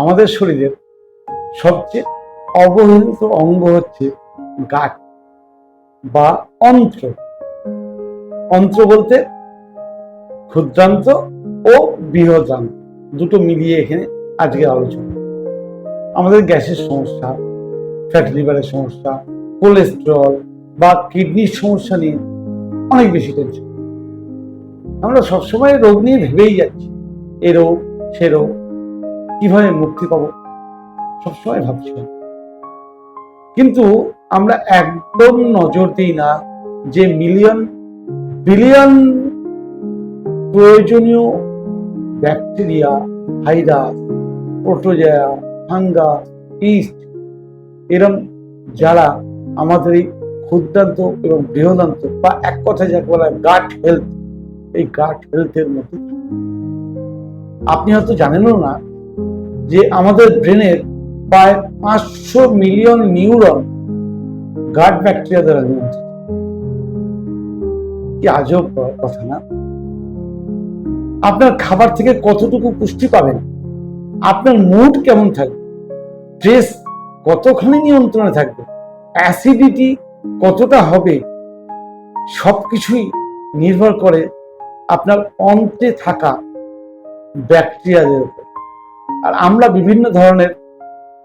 আমাদের শরীরের সবচেয়ে অবহেলিত অঙ্গ হচ্ছে গাট বা অন্ত্র। অন্ত্র বলতে ক্ষুদ্রান্ত ও বৃহদান্ত দুটো মিলিয়ে এখানে আজকে আলোচনা। আমাদের গ্যাসের সমস্যা ফ্যাট লিভারের সমস্যা কোলেস্টেরল বা কিডনির সমস্যা নিয়ে অনেক বেশি টেনশন আমরা সবসময় রোগ নিয়ে ভেবেই যাচ্ছি। এ রোগ, সে রোগ কীভাবে মুক্তি পাবো সবসময় ভাবছি কিন্তু আমরা একদম নজর দিই না যে মিলিয়ন বিলিয়ন প্রয়োজনীয় bacteria virus protozoa fungus yeast এরম যারা আমাদের এই ক্ষুদ্রান্ত এবং বৃহদান্ত বা এক কথায় যাকে বলা গাট হেলথ এই গাট হেলথের মধ্যে। আপনি হয়তো জানেনও না যে আমাদের ব্রেনের প্রায় পাঁচশো মিলিয়ন নিউরন গার্ড ব্যাকটেরিয়া দ্বারা নিয়ন্ত্রিত। কি আজব কথা না? আপনার খাবার থেকে কতটুকু পুষ্টি পাবেন? আপনার মুড কেমন থাকবে? স্ট্রেস কতখানি নিয়ন্ত্রণে থাকবে? অ্যাসিডিটি কতটা হবে? সবকিছুই নির্ভর করে আপনার অন্তে থাকা ব্যাকটেরিয়াদের উপর। আর আমরা বিভিন্ন ধরনের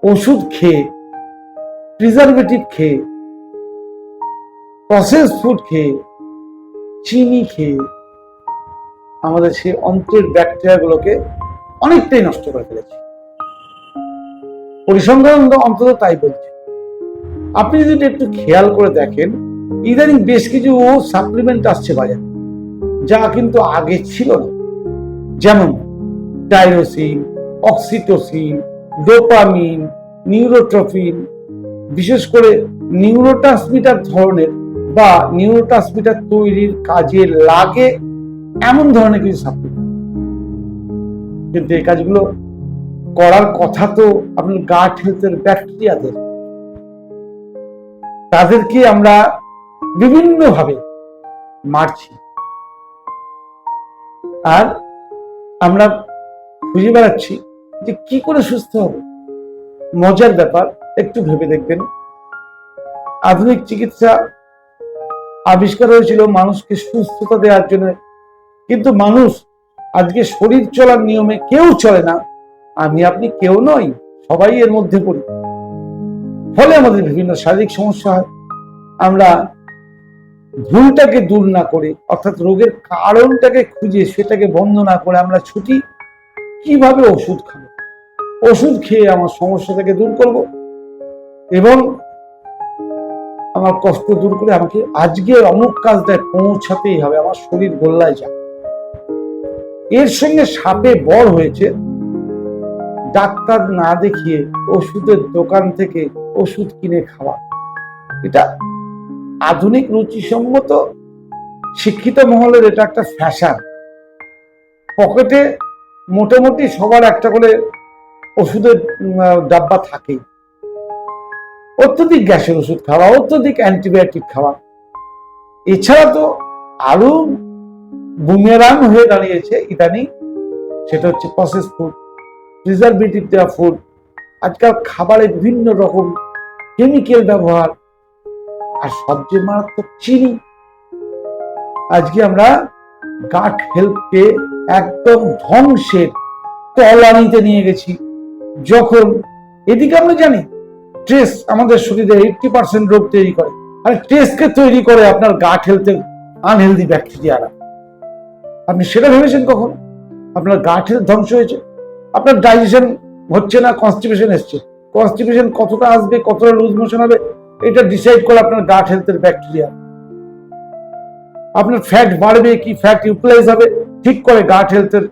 ওষুধ খেয়ে প্রিজারভেটিভ খেয়ে প্রসেস ফুড খেয়ে, চিনি খেয়ে আমাদের সেই অন্ত্রের ব্যাকটেরিয়াগুলোকে অনেকটাই নষ্ট করে ফেলেছি। পরিসংখ্যান অন্তত তাই বলছে। আপনি যদি একটু খেয়াল করে দেখেন, ইদানিং বেশ কিছু সাপ্লিমেন্ট আসছে বাজারে, যা কিন্তু আগে ছিল না। যেমন টাইরোসিন অক্সিটোসিন ডোপামিন নিউরোট্রফিন বিশেষ করে নিউরোট্রান্সমিটার ধরনের বা নিউরোট্রান্সমিটার তৈরির কাজে লাগে এমন ধরনের কিছু সাপ্লিমেন্ট কিন্তু এই কাজগুলো করার কথা তো আপনার গাট হেলথের ব্যাকটেরিয়াদের তাদেরকে আমরা বিভিন্নভাবে মারছি। আর আমরা খুঁজে বেড়াচ্ছি যে কি করে সুস্থ হবে? মজার ব্যাপার, একটু ভেবে দেখবেন। আধুনিক চিকিৎসা আবিষ্কার হয়েছিল মানুষকে সুস্থতা দেওয়ার জন্য। কিন্তু মানুষ আজকে শরীর চলার নিয়মে কেউ চলে না। আমি, আপনি কেউ নই, সবাই এর মধ্যে পড়ি। ফলে আমাদের বিভিন্ন শারীরিক সমস্যা হয়। আমরা ভুলটাকে দূর না করে, অর্থাৎ রোগের কারণটাকে খুঁজে, সেটাকে বন্ধ না করে আমরা ছুটি। কীভাবে ওষুধ খাব? ওষুধ খেয়ে আমার সমস্যাটাকে দূর করব। এবং আমার কষ্ট দূর করে আমাকে আজকে অমুক কাজটায় পৌঁছাতেই হবে, আমার শরীর গোল্লায় যাক। এর সঙ্গে সাপে বড় হয়েছে। ডাক্তার না দেখিয়ে ওষুধের দোকান থেকে ওষুধ কিনে খাওয়া। এটা আধুনিক রুচিসম্মত শিক্ষিত মহলের এটা একটা ফ্যাশন পকেটে মোটামুটি সবার একটা করে ওষুধের ডাব্বা থাকেই। অত্যধিক গ্যাসের ওষুধ খাওয়া, অত্যধিক অ্যান্টিবায়োটিক খাওয়া। এছাড়া তো আরও বুমেরাং হয়ে দাঁড়িয়েছে ইদানিং, সেটা হচ্ছে প্রসেস ফুড প্রিজারভেটিভ দেওয়া ফুড আজকাল খাবারে বিভিন্ন রকম কেমিক্যাল ব্যবহার, আর সবচেয়ে মারাত্মক চিনি। আজকে আমরা গাট হেলথকে একদম ধ্বংসের তলানিতে নিয়ে গেছি। যখন, এদিকে আমরা জানি স্ট্রেস আমাদের শরীরে এইটটি পার্সেন্ট রোগ তৈরি করে। আর স্ট্রেসকে তৈরি করে আপনার গাট হেলথের আনহেলদি ব্যাকটেরিয়ারা আপনি সেটা ভেবেছেন কখন? আপনার গাট হেলথ ধ্বংস হয়েছে। আপনার ডাইজেশন হচ্ছে না কনস্টিপেশন এসছে। কনস্টিপেশন কতটা আসবে, কতটা লুজ মোশন হবে, এটা ডিসাইড করে আপনার গাট হেলথের ব্যাকটেরিয়া আপনার ফ্যাট বাড়বে কি? ফ্যাট ইউটিলাইজ হবে, ঠিক করে গাট হেলথের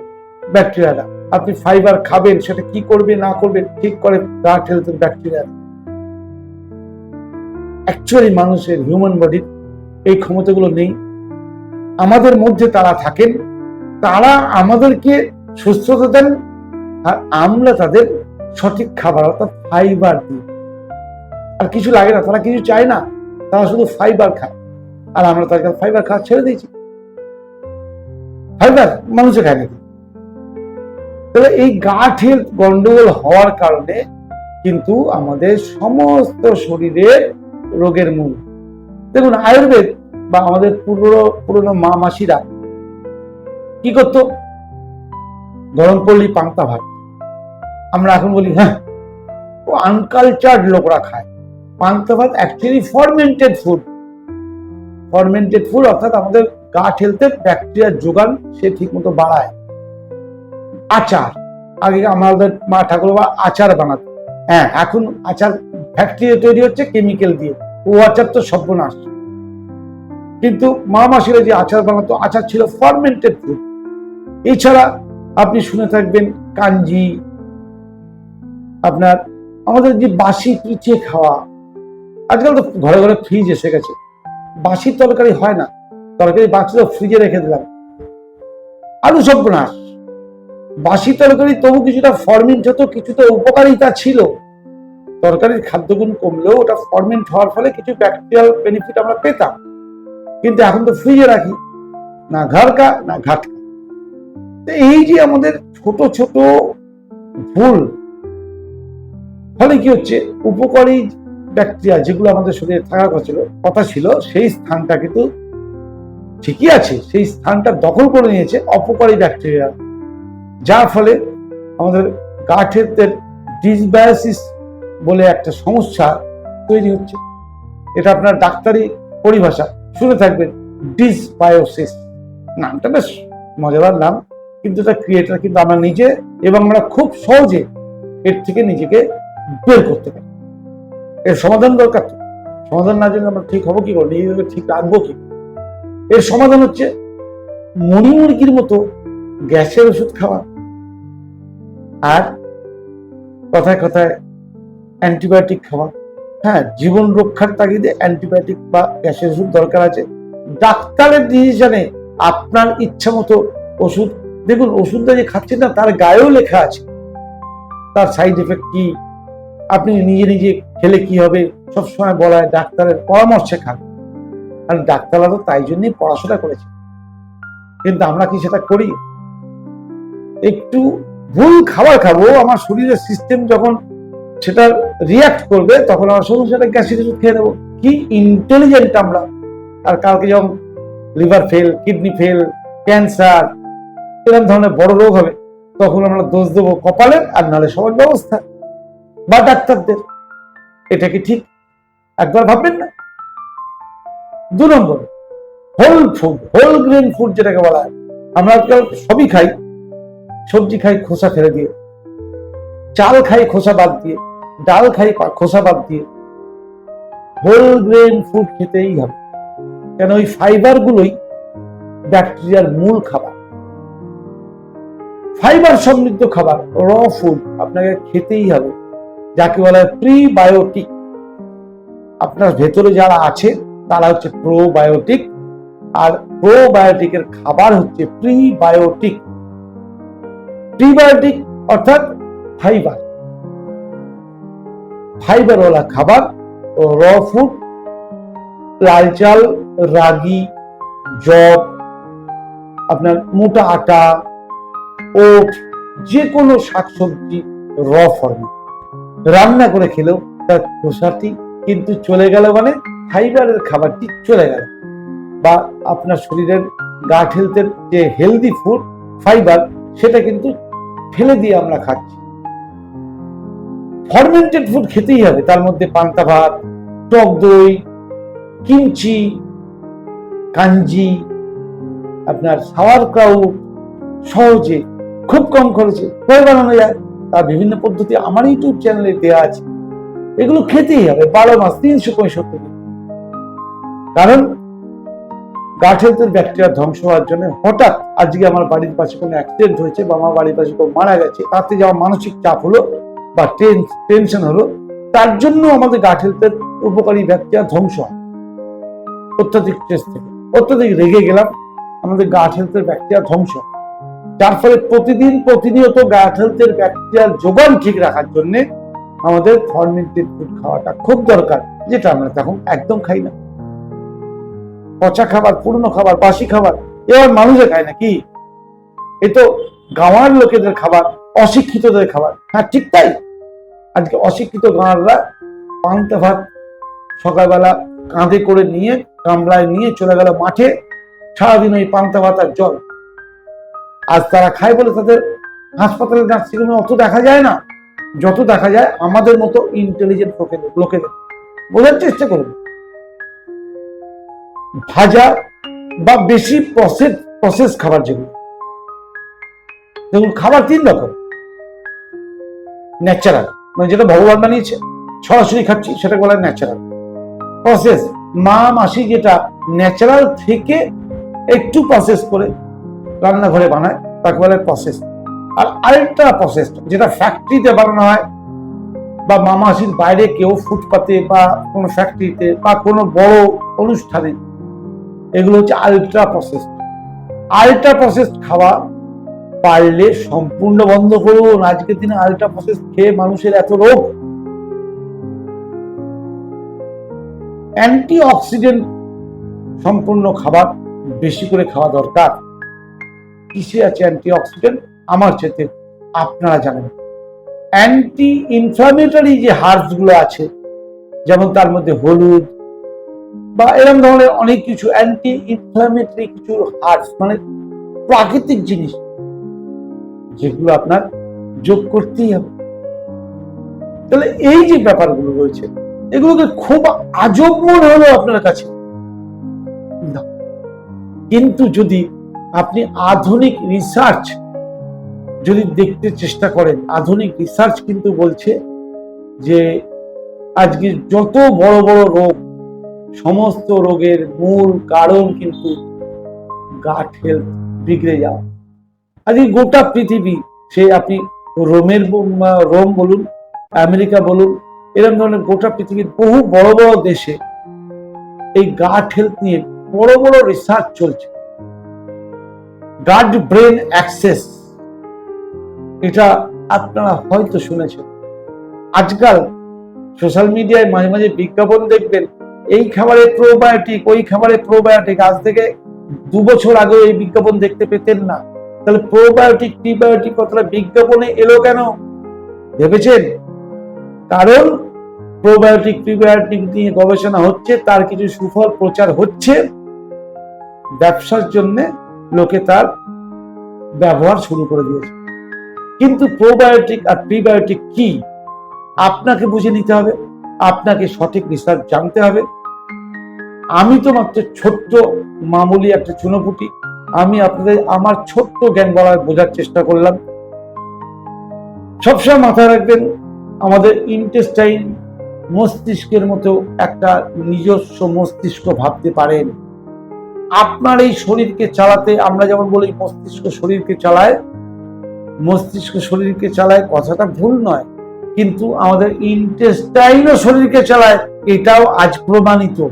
ব্যাকটেরিয়াটা আপনি ফাইবার খাবেন, সেটা কি করবে, না করবে, ঠিক করে গাট হেলথের ব্যাকটেরিয়া অ্যাকচুয়ালি মানুষের হিউম্যান বডির এই ক্ষমতাগুলো নেই। আমাদের মধ্যে তারা থাকেন, তারা আমাদেরকে সুস্থতা দেন, আর আমরা তাদের সঠিক খাবার, অর্থাৎ ফাইবার দিই। আর কিছু লাগে না, তারা কিছু চায় না, তারা শুধু ফাইবার খায়। আর আমরা তাদের ফাইবার খাওয়া ছেড়ে দিয়েছি। ফাইবার মানুষে খায় নাকি? তাহলে এই গাঠ হেলথ গন্ডগোল হওয়ার কারণে কিন্তু আমাদের সমস্ত শরীরের রোগের মূল। দেখুন, আয়ুর্বেদ বা আমাদের পুরনো পুরনো মা মাসিরা কি করতো? গরম পড়লি, পান্তা ভাত। আমরা এখন বলি হ্যাঁ ও আনকালচার্ড লোকরা খায়। পান্তা ভাত actually fermented food fermented food অর্থাৎ আমাদের গাট হেলথের ব্যাকটেরিয়ার যোগান সে ঠিক মতো বাড়ায়। আচার। আগে আমাদের মা ঠাকুরবা আচার বানাতো। হ্যাঁ। এখন আচার ফ্যাক্টরি তৈরি হচ্ছে কেমিক্যাল দিয়ে। ও আচার তো সর্বনাশ। কিন্তু মা মাসিরা যে আচার বানাতো আচার ছিল ফরমেন্টেড ফুড এছাড়া আপনি শুনে থাকবেন কাঞ্জি আপনার আমাদের যে বাসি পিঠে খাওয়া আজকাল তো ঘরে ঘরে ফ্রিজ এসে গেছে। বাসি তরকারি হয় না। তরকারি বাঁচলে ফ্রিজে রেখে দিলাম। আলু সর্বনাশ। বাসি তরকারি তবু কিছুটা ফরমেন্ট হতো কিছুটা উপকারিতা ছিল। তরকারির খাদ্যগুণ কমলেও ওটা ফরমেন্ট হওয়ার ফলে কিছু ব্যাকটেরিয়াল বেনিফিট আমরা পেতাম। কিন্তু এখন তো ফ্রিজে রাখি। না ঘরকা না ঘাটকা। তো এই যে আমাদের ছোট ছোট ভুল, ফলে কি হচ্ছে? উপকারী ব্যাকটেরিয়া যেগুলো আমাদের শরীরে থাকার কথা ছিল কথা ছিল, সেই স্থানটা কিন্তু ঠিকই আছে। সেই স্থানটা দখল করে নিয়েছে অপকারী ব্যাকটেরিয়া যার ফলে আমাদের গাঠের ডিসবায়োসিস বলে একটা সমস্যা তৈরি হচ্ছে। এটা আপনার ডাক্তারি পরিভাষা। শুনে থাকবেন, ডিসবায়োসিস। নামটা বেশ মজাদার নাম, কিন্তু এটা ক্রিয়েটার কিন্তু আমরা নিজে এবং আমরা খুব সহজে এর থেকে নিজেকে বের করতে পারি। এর সমাধান দরকার তো। সমাধান না জানলে আমরা ঠিক হব কি করে? নিজেদেরকে ঠিক রাখব কি এর সমাধান হচ্ছে মরি মুরগির মতো গ্যাসের ওষুধ খাওয়া। আর কথায় কথায় অ্যান্টিবায়োটিক খাওয়া। হ্যাঁ জীবন রক্ষার তাগিদে অ্যান্টিবায়োটিক বা গ্যাসের ওষুধ দরকার আছে। ডাক্তারের ডিসিশনে আপনার ইচ্ছা মতো ওষুধ, দেখুন, ওষুধটা যে খাচ্ছেন না, তার গায়েও লেখা আছে। তার সাইড এফেক্ট কি? আপনি নিজে নিজে খেলে কি হবে? সবসময় বলা হয় ডাক্তারের পরামর্শে খান। আর ডাক্তাররা তো তাই জন্যই পড়াশোনা করেছে। কিন্তু আমরা কি সেটা করি? একটু ভুল খাবার খাব, আমার শরীরের সিস্টেম যখন সেটা রিয়াক্ট করবে, তখন আমার শরীর সেটা গ্যাসের ওষুধ খেয়ে নেব। কি ইন্টেলিজেন্ট আমরা। আর কালকে যখন liver fail kidney fail cancer এরকম ধরনের বড় রোগ হবে, তখন আমরা দোষ দেবো কপালের আর নাহলে সমাজ ব্যবস্থা বা ডাক্তারদের। এটা কি ঠিক? একবার ভাববেন না। দু নম্বর whole food whole grain food যেটাকে বলা হয়। আমরা আজকাল সবই খাই। সবজি খাই, খোসা ফেলে দিয়ে। চাল খাই, খোসা বাদ দিয়ে। ডাল খাই খোসা বাদ দিয়ে। হোল গ্রেন ফুড খেতেই হবে। কেন ওই ফাইবার গুলোই ব্যাকটেরিয়ার মূল খাবার। ফাইবার সমৃদ্ধ খাবার র ফুড আপনাকে খেতেই হবে। যাকে বলা হয় প্রিবায়োটিক আপনার ভেতরে যারা আছে, তারা হচ্ছে প্রোবায়োটিক আর প্রোবায়োটিকের খাবার হচ্ছে প্রিবায়োটিক প্রিবায়োটিক অর্থাৎ ফাইবার। ফাইবারওয়ালা খাবার ও র ফুড, লাল চাল, রাগি জব আপনার মোটা আটা, ওট যে কোনো শাকসবজি র ফর্মে রান্না করে খেলেও তার খোসাটি কিন্তু চলে গেল মানে ফাইবারের খাবারটি চলে গেল। বা আপনার শরীরের গাট হেলথের যে হেলদি ফুড ফাইবার সেটা কিন্তু ফেলে দিয়ে আমরা খাচ্ছি। ফরমেন্টেড ফুড খেতেই হবে, তার মধ্যে পান্তা ভাত, টক দই, কিমচি, কাঞ্জি, আপনার সাওয়ার ক্রাউট সহজে খুব কম খরচে করে বানানো যায়। তার বিভিন্ন পদ্ধতি আমার ইউটিউব চ্যানেলে দেওয়া আছে। এগুলো খেতেই হবে, বারো মাস, তিনশো পঁয়ষট্টি কারণ হেলথের ব্যাকটেরিয়া ধ্বংস হওয়ার জন্য হঠাৎ আজকে আমার বাড়ির পাশে কোনো অ্যাক্সিডেন্ট হয়েছে বা আমার বাড়ির পাশে কেউ মারা গেছে, তাতে যাওয়া মানসিক চাপ হলো বা টেনশন হলো, তার জন্য আমাদের হেলথের উপকারী ব্যাকটেরিয়া ধ্বংস হয়। অত্যাধিক স্ট্রেস থেকে। অত্যাধিক রেগে গেলাম, আমাদের গাট হেলথের ব্যাকটেরিয়া ধ্বংস। যার ফলে প্রতিদিন প্রতিনিয়ত গাট হেলথের ব্যাকটেরিয়ার যোগান ঠিক রাখার জন্য আমাদের ফর্মেন্টেড ফুড খাওয়াটা খুব দরকার, যেটা আমরা তখন একদম খাই না। পচা খাবার, পুরনো খাবার, বাসি খাবার এবার মানুষে খায় না কি এ তো গাঁওয়ার লোকেদের খাবার, অশিক্ষিতদের খাবার। হ্যাঁ ঠিক তাই? আজকে অশিক্ষিত গাঁড়রা পান্তা ভাত সকালবেলা কাঁধে করে নিয়ে, গামলায় নিয়ে চলে গেল মাঠে। সারাদিন ওই পান্তা ভাত আর জল। আজ তারা খায় বলে তাদের হাসপাতালে নার্সিংহোমে অত দেখা যায় না। যত দেখা যায় আমাদের মতো ইন্টেলিজেন্ট লোকেদের লোকেদের। বোঝার চেষ্টা করুন। ভাজা বা বেশি প্রসেস প্রসেস খাবার যেগুলো। দেখুন, খাবার তিন রকম। ন্যাচারাল মানে যেটা ভগবান বানিয়েছে, সরাসরি খাচ্ছি সেটা বলা ন্যাচারাল প্রসেস মা, মাসি যেটা ন্যাচারাল থেকে একটু প্রসেস করে রান্নাঘরে বানায়, তাকে বলে প্রসেস আর আরেকটা প্রসেস যেটা ফ্যাক্টরিতে বানানো হয়, বা মামাসির বাইরে কেউ ফুটপাতে বা কোনো ফ্যাক্টরিতে বা কোনো বড় অনুষ্ঠানে এগুলো হচ্ছে আলট্রা প্রসেস আলট্রা প্রসেস খাওয়া পারলে সম্পূর্ণ বন্ধ করুন। আজকের দিনে আলট্রা প্রসেস খেয়ে মানুষের এত রোগ। অ্যান্টি অক্সিডেন্ট সম্পূর্ণ খাবার বেশি করে খাওয়া দরকার। কিসে আছে অ্যান্টি অক্সিডেন্ট আমার চেতে আপনারা জানেন। অ্যান্টি ইনফ্লামেটরি যে হার্বসগুলো আছে, যেমন তার মধ্যে হলুদ বা এরকম ধরনের অনেক কিছু অ্যান্টি ইনফ্লামেটরি কিছু হার্বস মানে প্রাকৃতিক জিনিস, যেগুলো আপনার যোগ করতেই হবে। তাহলে এই যে ব্যাপারগুলো রয়েছে, এগুলোকে খুব আজব মনে হলো আপনার কাছে না। কিন্তু যদি আপনি আধুনিক রিসার্চ যদি দেখতে চেষ্টা করেন, আধুনিক রিসার্চ কিন্তু বলছে যে আজকে যত বড় বড় রোগ সমস্ত রোগের মূল কারণ কিন্তু গাট হেলথ বিগড়ে যাওয়া। আজকে গোটা পৃথিবী, সে আপনি রোমের রোম বলুন, আমেরিকা বলুন, এরকম ধরনের গোটা পৃথিবীর বহু বড় বড় দেশে এই গাট হেলথ নিয়ে বড় বড় রিসার্চ চলছে। গাট ব্রেন অ্যাক্সেস এটা আপনারা হয়তো শুনেছেন। আজকাল সোশ্যাল মিডিয়ায় মাঝে মাঝে বিজ্ঞাপন দেখবেন এই খাবারে প্রোবায়োটিক ওই খাবারে প্রোবায়োটিক আজ থেকে দু বছর আগে এই বিজ্ঞাপন দেখতে পেতেন না। তাহলে প্রোবায়োটিক প্রিবায়োটিক কথাটা বিজ্ঞাপনে এলো কেন? ভেবেছেন? কারণ প্রোবায়োটিক প্রিবায়োটিক নিয়ে গবেষণা হচ্ছে, তার কিছু সুফল প্রচার হচ্ছে, ব্যবসার জন্য লোকে তার ব্যবহার শুরু করে দিয়েছে। কিন্তু প্রোবায়োটিক আর প্রিবায়োটিক কি? আপনাকে বুঝে নিতে হবে। আপনাকে সঠিক রিসার্চ জানতে হবে। আমি তো মাত্র ছোট্ট মামুলি একটা চুনোপুটি। আমি আপনাদের আমার ছোট্ট জ্ঞান বলার বোঝার চেষ্টা করলাম। সবসময় মাথায় রাখবেন, আমাদের ইন্টেস্টাইন মস্তিষ্কের মতো একটা নিজস্ব মস্তিষ্ক ভাবতে পারেন আপনার এই শরীরকে চালাতে, আমরা যেমন বলি মস্তিষ্ক শরীরকে চালায়, মস্তিষ্ক শরীরকে চালায় কথাটা ভুল নয়। কিন্তু আমাদের ইন্টেস্টাইনও শরীরকে চালায়, এটাও আজ প্রমাণিত।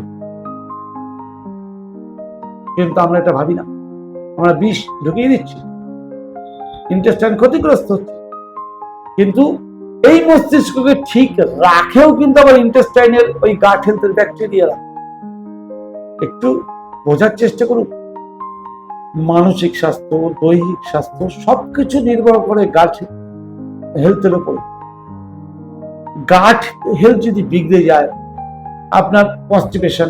কিন্তু আমরা এটা ভাবি না। আমরা বিষ ঢুকিয়ে দিচ্ছি। ইন্টেস্টাইন ক্ষতিগ্রস্ত হচ্ছে। কিন্তু এই মস্তিষ্ককে ঠিক রাখেও কিন্তু আবার ইন্টেস্টাইনের ওই গাট হেলথের ব্যাকটেরিয়ারা একটু বোঝার চেষ্টা করুন। মানসিক স্বাস্থ্য, দৈহিক স্বাস্থ্য সবকিছু নির্ভর করে গাট হেলথের উপর। গাট হেলথ যদি বিগড়ে যায়, আপনার constipation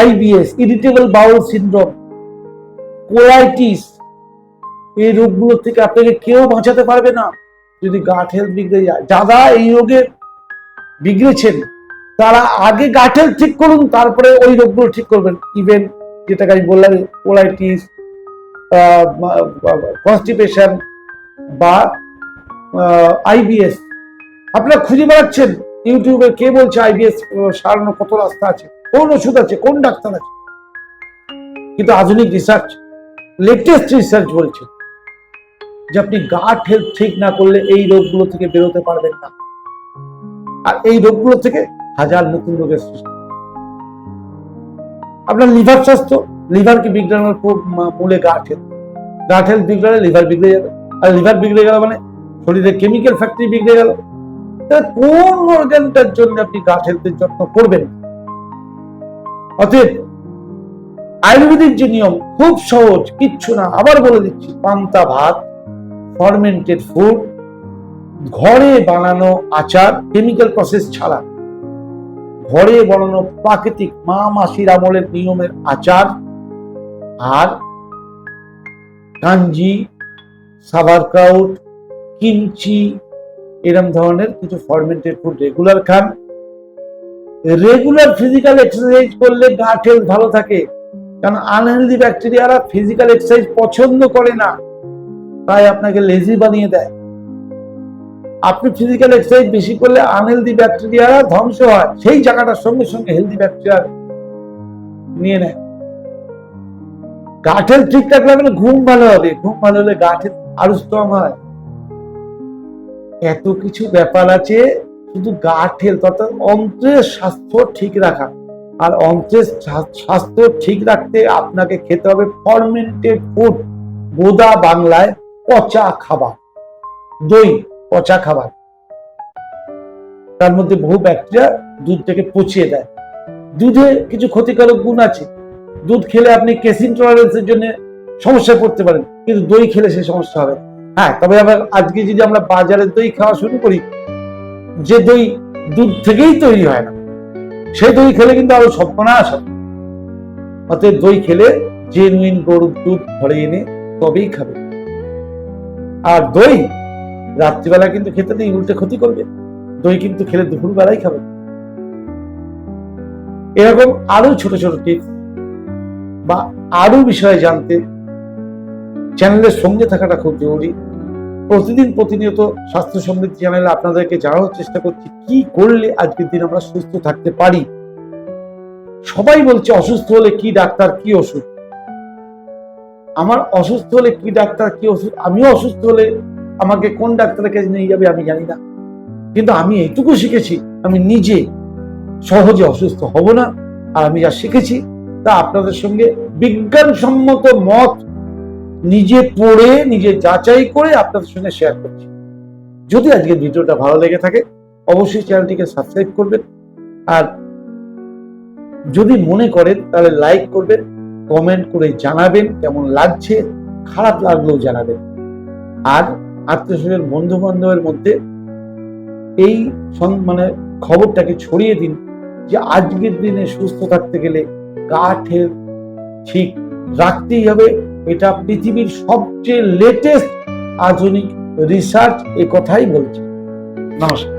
IBS irritable bowel syndrome colitis এই রোগগুলো থেকে আপনাকে কেউ বাঁচাতে পারবে না। যদি গাট হেলথ বিগড়ে যায়, যারা এই রোগে বিগড়েছেন, তারা আগে গাট হেলথ ঠিক করুন, তারপরে ওই রোগগুলো ঠিক করবেন। ইভেন যেটাকে আমি বললাম কোলাইটিস কনস্টিপেশন বা আইবিএস আপনারা খুঁজে বেড়াচ্ছেন ইউটিউবে কে বলছে আইবিএস সারানোর কত রাস্তা আছে, কোন ওষুধ আছে, কোন ডাক্তার আছে। কিন্তু আধুনিক রিসার্চ লেটেস্ট রিসার্চ বলছে যে আপনি গাট হেলথ ঠিক না করলে এই রোগগুলো থেকে বেরোতে পারবেন না। আর এই রোগগুলো থেকে হাজার নতুন রোগের সৃষ্টি। আপনার লিভার স্বাস্থ্য, লিভারকে বিগড়ানোর মূলে গাট হেলথ গাট হেলথ বিগড়ালে লিভার বিগড়ে যাবে। আর লিভার বিগড়ে গেল মানে শরীরে কেমিক্যাল ফ্যাক্টরি বিগড়ে গেল। কোন অর্গানটার জন্য আপনি হেলথের যত্ন করবেন? অতএব, আয়ুর্বেদিক যে নিয়ম, খুব সহজ, কিচ্ছু না। আবার বলে দিচ্ছি, পান্তা ভাত ফার্মেন্টেড ফুড ঘরে বানানো আচার কেমিক্যাল প্রসেস ছাড়া। ঘরে বানানো প্রাকৃতিক মা মাসির আমলের নিয়মের আচার আর কাঞ্জি সাবারকাউট কিমচি এরম ধরনের কিছু ফার্মেন্টেড ফুড রেগুলার খান। রেগুলার ফিজিক্যাল এক্সারসাইজ করলে গাট হেলথ ভালো থাকে। কারণ আনহেলদি ব্যাকটেরিয়ারা ফিজিক্যাল এক্সারসাইজ পছন্দ করে না। তাই আপনাকে লেজি বানিয়ে দেয়। আপনি ফিজিক্যাল এক্সারসাইজ বেশি করলে আনহেলদি ব্যাকটেরিয়ারা ধ্বংস হয়। সেই জায়গাটার সঙ্গে সঙ্গে হেলদি ব্যাকটেরিয়া নিয়ে নেয়। গাঠেল ঠিকঠাক লাগলে ঘুম ভালো হবে। ঘুম ভালো হলে গাঠেল আরও স্ট্রং হয়। এত কিছু ব্যাপার আছে, শুধু গাঠ হেলথ অর্থাৎ অন্ত্রের স্বাস্থ্য ঠিক রাখা। আর অন্ত্রের স্বাস্থ্য ঠিক রাখতে আপনাকে খেতে হবে ফরমেন্টেড ফুড গোদা বাংলায় পচা খাবার, দই, পচা খাবার। তার মধ্যে বহু ব্যাকটেরিয়া দুধটাকে পচিয়ে দেয়। দুধে কিছু ক্ষতিকারক গুণ আছে। দুধ খেলে আপনি কেসিন টলারেন্সের জন্য সমস্যায় পড়তে পারেন, কিন্তু দই খেলে সে সমস্যা হবে না। হ্যাঁ তবে আবার আজকে যদি আমরা বাজারের দই খাওয়া শুরু করি, যে দই দুধ থেকেই তৈরি হয় না সেই দই খেলে কিন্তু আরও সর্বনাশ হবে। অতএব দই খেলে জেনুইন গরুর দুধ ঘরে এনে তবেই খাবে। আর দই রাত্রিবেলা কিন্তু খেতে নেই, উল্টে ক্ষতি করবে। দই কিন্তু খেলে দুপুর বেলায় খাবে। এরকম আরও ছোট ছোট টিপস বা আরও বিষয়ে জানতে চ্যানেলের সঙ্গে থাকাটা খুব জরুরি। প্রতিদিন প্রতিনিয়ত স্বাস্থ্য সমৃদ্ধি চ্যানেলে আপনাদেরকে জানানোর চেষ্টা করছি, কি করলে আজকের দিন আমরা সুস্থ থাকতে পারি? সবাই বলছে, অসুস্থ হলে কি ডাক্তার, কি ওষুধ? আমার অসুস্থ হলে কি ডাক্তার, কি ওষুধ? আমিও অসুস্থ হলে আমাকে কোন ডাক্তারের কাছে নিয়ে যাবে আমি জানি না। কিন্তু আমি এইটুকু শিখেছি, আমি নিজে সহজে অসুস্থ হব না। আর আমি যা শিখেছি তা আপনাদের সঙ্গে বিজ্ঞানসম্মত মত নিজে পড়ে, নিজে যাচাই করে আপনাদের সঙ্গে শেয়ার করছি। যদি আজকের ভিডিওটা ভালো লেগে থাকে, অবশ্যই চ্যানেলটিকে সাবস্ক্রাইব করবেন। আর যদি মনে করেন, তাহলে লাইক করবেন কমেন্ট করে জানাবেন, কেমন লাগছে, খারাপ লাগলেও জানাবেন। আর আত্মীয় বন্ধু বান্ধবের মধ্যে এই মানে খবরটাকে ছড়িয়ে দিন যে আজকের দিনে সুস্থ থাকতে গেলে কাঠের ঠিক রাখতেই হবে। এটা পৃথিবীর সবচেয়ে লেটেস্ট আধুনিক রিসার্চ এ কথাই বলছে। নমস্কার।